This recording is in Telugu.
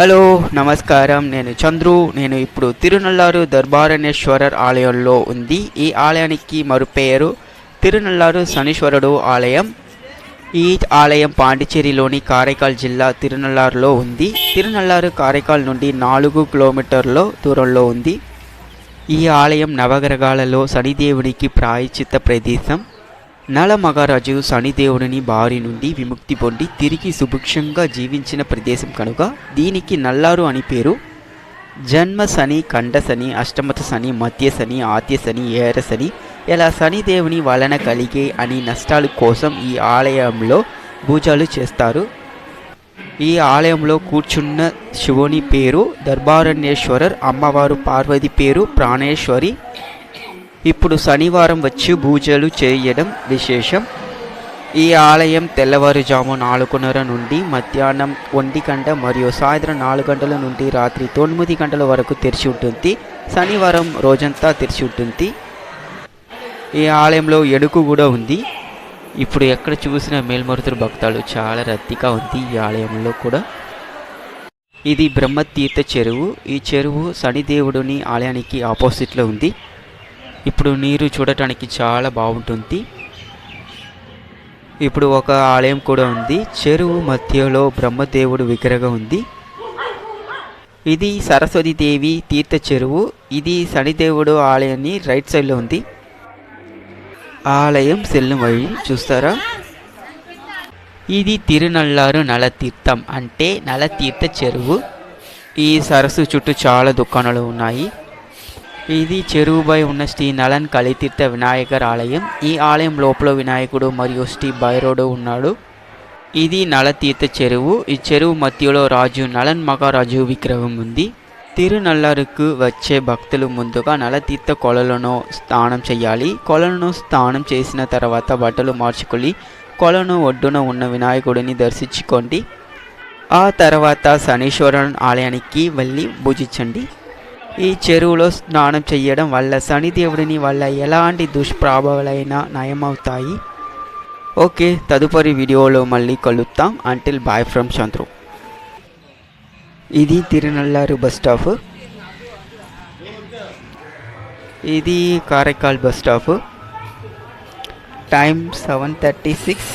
హలో నమస్కారం. నేను చంద్రు. నేను ఇప్పుడు తిరునల్లారు దర్బారణేశ్వరర్ ఆలయంలో ఉంది. ఈ ఆలయానికి మరుపేరు తిరునల్లారు శనీశ్వరుడు ఆలయం. ఈ ఆలయం పాండిచేరిలోని కారైకాల్ జిల్లా తిరునల్లారులో ఉంది. తిరునల్లారు కారైకాల్ నుండి నాలుగు కిలోమీటర్ల దూరంలో ఉంది. ఈ ఆలయం నవగ్రహాలలో శనిదేవునికి ప్రాయచిత్త ప్రదేశం. నల మహారాజు శనిదేవుడిని బారి నుండి విముక్తి పొంది తిరిగి సుభిక్షంగా జీవించిన ప్రదేశం కనుక దీనికి నల్లారు అని పేరు. జన్మ శని కండ శని అష్టమత శని మధ్య శని ఆద్య శని ఏర శని ఇలా శనిదేవుని వలన కలిగే అని నష్టాల కోసం ఈ ఆలయంలో పూజలు చేస్తారు. ఈ ఆలయంలో కూర్చున్న శివుని పేరు దర్బారణ్యేశ్వరర్ అమ్మవారు పార్వతి పేరు ప్రాణేశ్వరి ఇప్పుడు శనివారం వచ్చి పూజలు చేయడం విశేషం. ఈ ఆలయం తెల్లవారుజాము నాలుగున్నర నుండి మధ్యాహ్నం ఒంటి గంట మరియు సాయంత్రం నాలుగు గంటల నుండి రాత్రి తొమ్మిది గంటల వరకు తెరిచి ఉంటుంది. శనివారం రోజంతా తెరిచి ఉంటుంది. ఈ ఆలయంలో ఎడుకు కూడా ఉంది. ఇప్పుడు ఎక్కడ చూసిన మేల్మరుతుడు భక్తాలు చాలా రద్దీగా ఉంది ఈ ఆలయంలో కూడా. ఇది బ్రహ్మతీర్థ చెరువు. ఈ చెరువు శనిదేవుడిని ఆలయానికి ఆపోజిట్లో ఉంది. ఇప్పుడు నీరు చూడటానికి చాలా బాగుంటుంది. ఇప్పుడు ఒక ఆలయం కూడా ఉంది. చెరువు మధ్యలో బ్రహ్మదేవుడు విగ్రహం ఉంది. ఇది సరస్వతి దేవి తీర్థ చెరువు. ఇది శనిదేవుడు ఆలయాన్ని రైట్ సైడ్లో ఉంది. ఆలయం సెల్లు వഴി చూస్తారా? ఇది తిరునల్లారు నలతీర్థం అంటే నలతీర్థ చెరువు. ఈ సరస్సు చుట్టూ చాలా దుకాణాలు ఉన్నాయి. ఇది చెరువుపై ఉన్న శ్రీ నలన్ కలితీర్థ వినాయకర్ ఆలయం. ఈ ఆలయం లోపల వినాయకుడు మరియు శ్రీ భైరవుడు ఉన్నాడు. ఇది నలతీర్థ చెరువు. ఈ చెరువు మధ్యలో రాజు నలన్ మహారాజు విగ్రహం ఉంది. తిరునల్లారుకు వచ్చే భక్తులు ముందుగా నలతీర్థ కొలను స్నానం చేయాలి. కొలను స్నానం చేసిన తర్వాత బట్టలు మార్చుకొని కొలను ఒడ్డున ఉన్న వినాయకుడిని దర్శించుకోండి. ఆ తర్వాత శనీశ్వరన్ ఆలయానికి వెళ్ళి పూజించండి. ఈ చెరువులో స్నానం చేయడం వల్ల శనిదేవుడిని వల్ల ఎలాంటి దుష్ప్రభావాలైనా నయమవుతాయి. ఓకే తదుపరి వీడియోలో మళ్ళీ కలుద్దాం. అంటిల్ బాయ్ ఫ్రమ్ చంద్రు ఇది తిరునల్లారు బస్ స్టాప్. ఇది Karaikal bus stop. Time seven thirty six